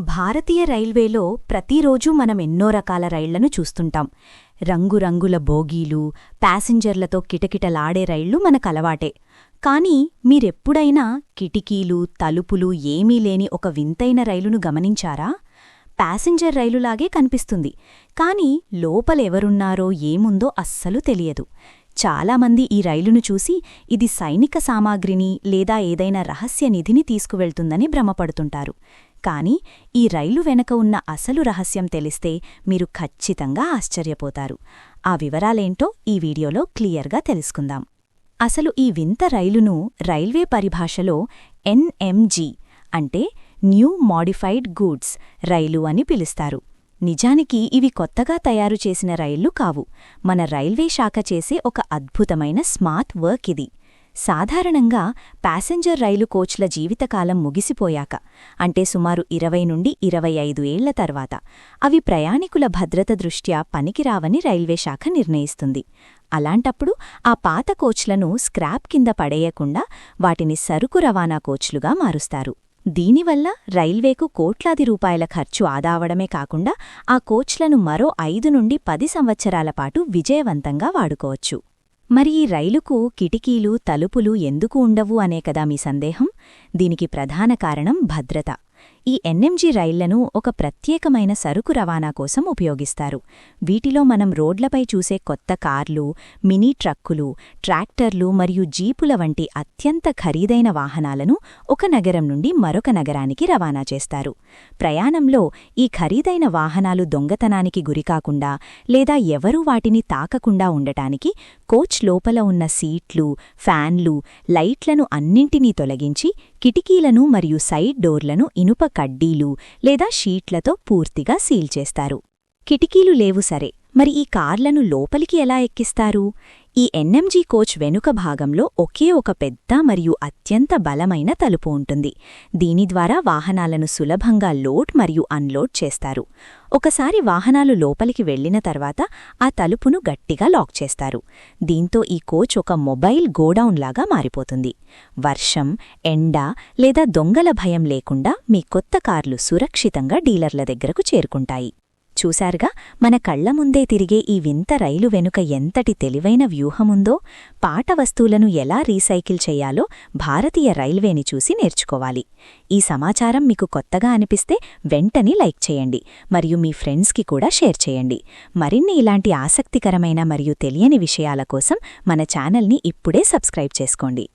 భారతీయ రైల్వేలో ప్రతిరోజూ మనం ఎన్నో రకాల రైళ్ళను చూస్తుంటాం. రంగురంగుల బోగీలు ప్యాసింజర్లతో కిటకిటలాడే రైళ్ళు మనకలవాటే. కానీ మీరెప్పుడైనా కిటికీలు తలుపులు ఏమీ లేని ఒక వింతైన రైలును గమనించారా? ప్యాసింజర్ రైలులాగే కనిపిస్తుంది. కాని లోపలెవరున్నారో ఏముందో అస్సలు తెలియదు. చాలామంది ఈ రైలును చూసి ఇది సైనిక సామాగ్రిని లేదా ఏదైనా రహస్య నిధిని తీసుకువెళ్తుందని భ్రమపడుతుంటారు. కానీ ఈ రైలు వెనక ఉన్న అసలు రహస్యం తెలిస్తే మీరు ఖచ్చితంగా ఆశ్చర్యపోతారు. ఆ వివరాలేంటో ఈ వీడియోలో క్లియర్గా తెలుసుకుందాం. అసలు ఈ వింత రైలును రైల్వే పరిభాషలో ఎన్ఎంజీ అంటే న్యూ మాడిఫైడ్ గూడ్స్ రైలు అని పిలుస్తారు. నిజానికి ఇవి కొత్తగా తయారు చేసిన రైళ్ళు కావు. మన రైల్వే శాఖ చేసే ఒక అద్భుతమైన స్మార్ట్ వర్క్ ఇది. సాధారణంగా ప్యాసింజర్ రైలు కోచ్ల జీవితకాలం ముగిసిపోయాక అంటే సుమారు ఇరవై నుండి ఇరవై ఐదు ఏళ్ళ తర్వాత అవి ప్రయాణికుల భద్రత దృష్ట్యా పనికిరావని రైల్వే శాఖ నిర్ణయిస్తుంది. అలాంటప్పుడు ఆ పాత కోచ్లను స్క్రాప్ కింద పడేయకుండా వాటిని సరుకు రవాణా కోచ్లుగా మారుస్తారు. దీనివల్ల రైల్వేకు కోట్లాది రూపాయల ఖర్చు ఆదావడమే కాకుండా ఆ కోచ్లను మరో ఐదు నుండి పది సంవత్సరాల పాటు విజయవంతంగా వాడుకోవచ్చు. మరి ఈ రైలుకు కిటికీలు తలుపులు ఎందుకు ఉండవు అనే కదా మీ సందేహం? దీనికి ప్రధాన కారణం భద్రత. ఈ ఎన్ఎంజీ రైళ్ళను ఒక ప్రత్యేకమైన సరుకు రవాణా కోసం ఉపయోగిస్తారు. వీటిలో మనం రోడ్లపై చూసే కొత్త కార్లు మినీ ట్రక్కులు ట్రాక్టర్లు మరియు జీపుల వంటి అత్యంత ఖరీదైన వాహనాలను ఒక నగరం నుండి మరొక నగరానికి రవాణా చేస్తారు. ప్రయాణంలో ఈ ఖరీదైన వాహనాలు దొంగతనానికి గురికాకుండా లేదా ఎవరూ వాటిని తాకకుండా ఉండటానికి కోచ్ లోపల ఉన్న సీట్లు ఫ్యాన్లు లైట్లను అన్నింటినీ తొలగించి కిటికీలను మరియు సైడ్ డోర్లను ఇనుప కడ్డీలు లేదా షీట్లతో పూర్తిగా సీల్ చేస్తారు. కిటికీలు లేవు సరే మరి ఈ కార్లను లోపలికి ఎలా ఎక్కిస్తారు? ఈ ఎన్ఎంజీ కోచ్ వెనుక భాగంలో ఒకే ఒక పెద్ద మరియు అత్యంత బలమైన తలుపు ఉంటుంది. దీని ద్వారా వాహనాలను సులభంగా లోడ్ మరియు అన్లోడ్ చేస్తారు. ఒకసారి వాహనాలు లోపలికి వెళ్ళిన తర్వాత ఆ తలుపును గట్టిగా లాక్ చేస్తారు. దీంతో ఈ కోచ్ ఒక మొబైల్ గోడౌన్లాగా మారిపోతుంది. వర్షం ఎండ లేదా దొంగల భయం లేకుండా మీ కొత్త కార్లు సురక్షితంగా డీలర్ల దగ్గరకు చేరుకుంటాయి. చూశారుగా మన కళ్ళ ముందే తిరిగే ఈ వింత రైలు వెనుక ఎంతటి తెలివైన వ్యూహముందో పాట వస్తువులను ఎలా రీసైకిల్ చేయాలో భారతీయ రైల్వేని చూసి నేర్చుకోవాలి. ఈ సమాచారం మీకు కొత్తగా అనిపిస్తే వెంటనే లైక్ చేయండి మరియు మీ ఫ్రెండ్స్కి కూడా షేర్ చేయండి. మరిన్ని ఇలాంటి ఆసక్తికరమైన మరియు తెలియని విషయాల కోసం మన ఛానల్ని ఇప్పుడే సబ్స్క్రైబ్ చేసుకోండి.